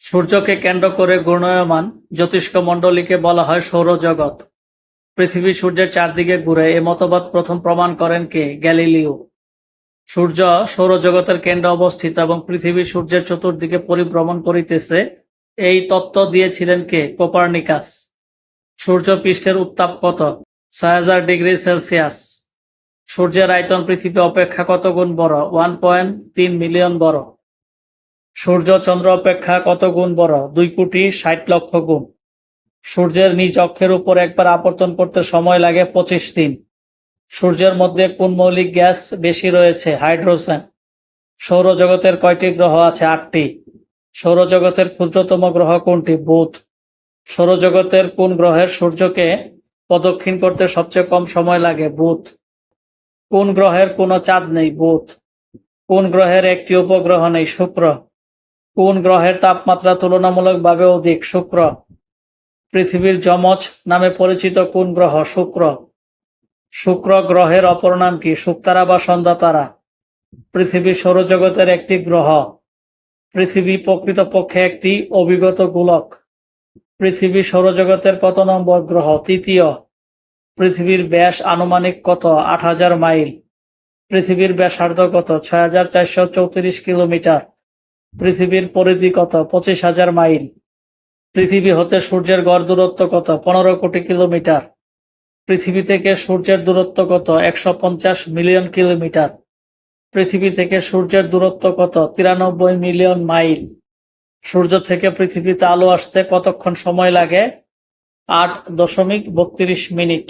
সূর্যকে কেন্দ্র করে ঘূর্ণায়মান জ্যোতিষ্ক মণ্ডলীকে বলা হয় সৌরজগৎ। পৃথিবী সূর্যের চারদিকে ঘুরে এ মতবাদ প্রথম প্রমাণ করেন কে? গ্যালিলিও। সূর্য সৌরজগতের কেন্দ্রে অবস্থিত এবং পৃথিবী সূর্যের চতুর্দিকে পরিভ্রমণ করিতেছে, এই তত্ত্ব দিয়েছিলেন কে? কোপার্নিকাস। সূর্য পৃষ্ঠের উত্তাপ কত? ছয় হাজার ডিগ্রি সেলসিয়াস। সূর্যের আয়তন পৃথিবী অপেক্ষা কত গুণ বড়? ওয়ান পয়েন্ট তিন মিলিয়ন বড়। সূর্য চন্দ্র অপেক্ষা কত গুণ বড়? দুই কোটি ষাট লক্ষ গুণ। সূর্যের নিজ অক্ষের উপর একবার আবর্তন করতে সময় লাগে পঁচিশ দিন। সূর্যের মধ্যে কোন মৌলিক গ্যাস বেশি রয়েছে? হাইড্রোজেন। সৌরজগতের কয়টি গ্রহ আছে? আটটি। সৌরজগতের ক্ষুদ্রতম গ্রহ কোনটি? বুধ। সৌরজগতের কোন গ্রহের সূর্যকে প্রদক্ষিণ করতে সবচেয়ে কম সময় লাগে? বুধ। কোন গ্রহের কোনো চাঁদ নেই? বুধ। কোন গ্রহের একটি উপগ্রহ নেই? শুক্র। কোন গ্রহের তাপমাত্রা তুলনামূলকভাবে অধিক শুক্র? পৃথিবীর যমজ নামে পরিচিত কোন গ্রহ শুক্র? শুক্র গ্রহের অপর নাম কি? শুকতারা বা সন্ধ্যা তারা পৃথিবী সৌরজগতের একটি গ্রহ। পৃথিবী প্রকৃতপক্ষে একটি অভিগত গোলক। পৃথিবী সৌরজগতের কত নম্বর গ্রহ? তৃতীয়। পৃথিবীর ব্যাস আনুমানিক কত? আট হাজার মাইল। পৃথিবীর ব্যাসার্ধ কত? ছয় হাজার চারশো চৌত্রিশ কিলোমিটার। পৃথিবীর পরিধি কত? পঁচিশ হাজার মাইল। পৃথিবী হতে সূর্যের গড় দূরত্ব কত? পনেরো কোটি কিলোমিটার। পৃথিবী থেকে সূর্যের দূরত্ব কত? একশো পঞ্চাশ মিলিয়ন কিলোমিটার। পৃথিবী থেকে সূর্যের দূরত্ব কত? তিরানব্বই মিলিয়ন মাইল। সূর্য থেকে পৃথিবীতে আলো আসতে কতক্ষণ সময় লাগে? আট দশমিক বত্রিশ মিনিট।